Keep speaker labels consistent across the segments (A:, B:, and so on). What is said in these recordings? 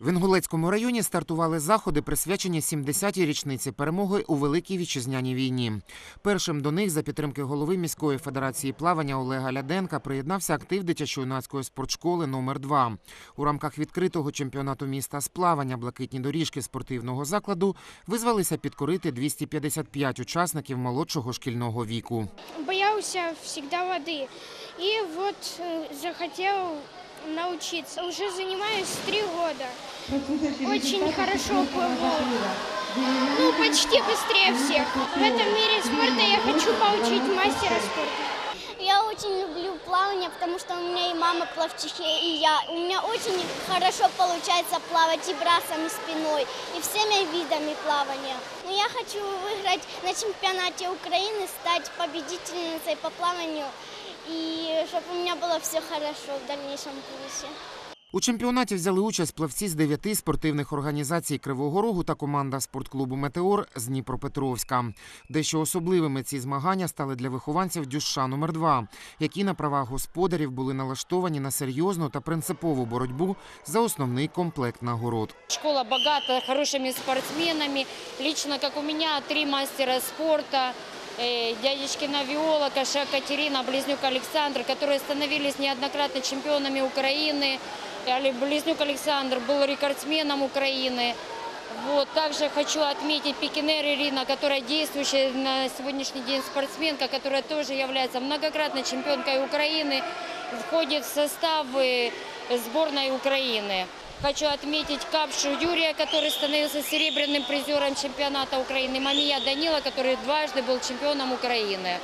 A: В Інгулецькому районі стартували заходи, присвячені 70-й річниці перемоги у Великій вітчизняній війні. Першим до них за підтримки голови міської федерації плавання Олега Ляденка приєднався актив дитячо-юнацької спортшколи номер 2 У рамках відкритого чемпіонату міста з плавання блакитні доріжки спортивного закладу визвалися підкорити 255 учасників молодшого шкільного віку.
B: боялся всегда воды. И вот э, захотел научиться. Уже занимаюсь три года. Очень хорошо плыву. Ну, почти быстрее всех. В этом мире спорта я хочу получить мастера спорта.
C: Я очень люблю плавание, потому что у меня и мама плавчиха, и я. У меня очень хорошо получается плавать и брасом, и спиной, и всеми видами плавания. Но я хочу выиграть на чемпионате Украины, стать победительницей по плаванию, и чтобы у меня было все хорошо в дальнейшем курсе.
A: У чемпіонаті взяли участь плавці з дев'яти спортивних організацій Кривого Рогу та команда спортклубу Метеор з Дніпропетровська. Дещо особливими ці змагання стали для вихованців Дюша номер 2 які на правах господарів були налаштовані на серйозну та принципову боротьбу за основний комплект нагород.
D: Школа богата хорошими спортсменами. Лично, как у меня, три мастера спорта. э, Дядечкина Виола, Кошак Катерина, Близнюк Александр, которые становились неоднократно чемпионами Украины. Али- Близнюк Александр был рекордсменом Украины. Вот. Также хочу отметить Пикинер Ирина, которая действующая на сегодняшний день спортсменка, которая тоже является многократной чемпионкой Украины, входит в состав э, сборной Украины. Хочу отметить Капшу Юрия, который становился серебряным призером чемпионата Украины, Мамия Данила, который дважды был чемпионом Украины.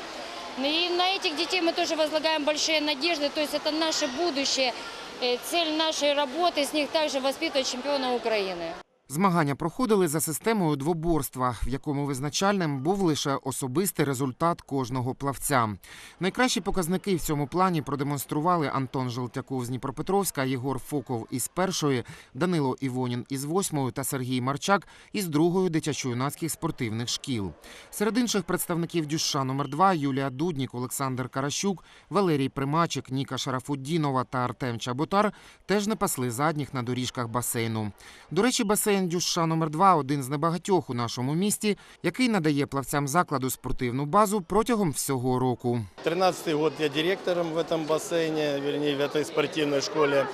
D: Ну И на этих детей мы тоже возлагаем большие надежды, то есть это наше будущее. Э, Цель нашей работы с них также воспитывать чемпиона Украины.
A: Змагання проходили за системою двоборства, в якому визначальним був лише особистий результат кожного плавця. Найкращі показники в цьому плані продемонстрували Антон Желтяков з Дніпропетровська, Єгор Фоков із першої, Данило Івонін із восьмої та Сергій Марчак із другої дитячо-юнацьких спортивних шкіл. Серед інших представників Дюша номер 2 Юлія Дуднік, Олександр Каращук, Валерій Примачик, Ніка Шарафуддінова та Артем Чаботар теж не пасли задніх на доріжках басейну. До речі, басейн Дюша номер 2 один з небагатьох у нашому місті, який надає плавцям закладу спортивну базу протягом всього року.
E: 13 год я директором в этом бассейне, вернее, в этой спортивной школе.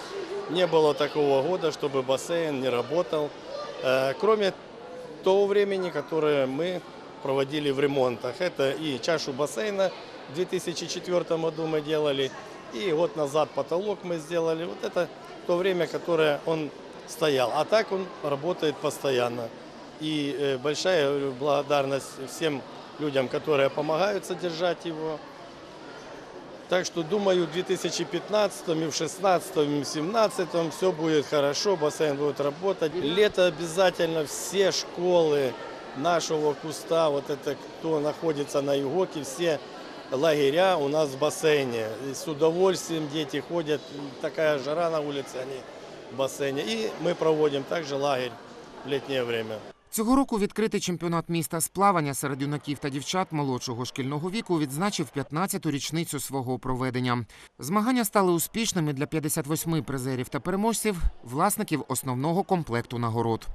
E: Не было такого года, чтобы бассейн не работал. Э, Кроме того времени, которое мы проводили в ремонтах. Это и чашу бассейна в 2004 году мы делали, и год назад потолок мы сделали. Вот это то время, которое он стоял. А так он работает постоянно. И э, большая благодарность всем людям, которые помогают содержать его. Так что думаю, в 2015, и в 2016, и в 2017 все будет хорошо, бассейн будет работать. Лето обязательно все школы нашего куста, вот это кто находится на Югоке, все лагеря у нас в бассейне. И с удовольствием дети ходят, такая жара на улице, они в І ми проводимо також лагерь в літнє время.
A: Цього року відкритий чемпіонат міста з плавання серед юнаків та дівчат молодшого шкільного віку відзначив 15-ту річницю свого проведення. Змагання стали успішними для 58 призерів та переможців, власників основного комплекту нагород.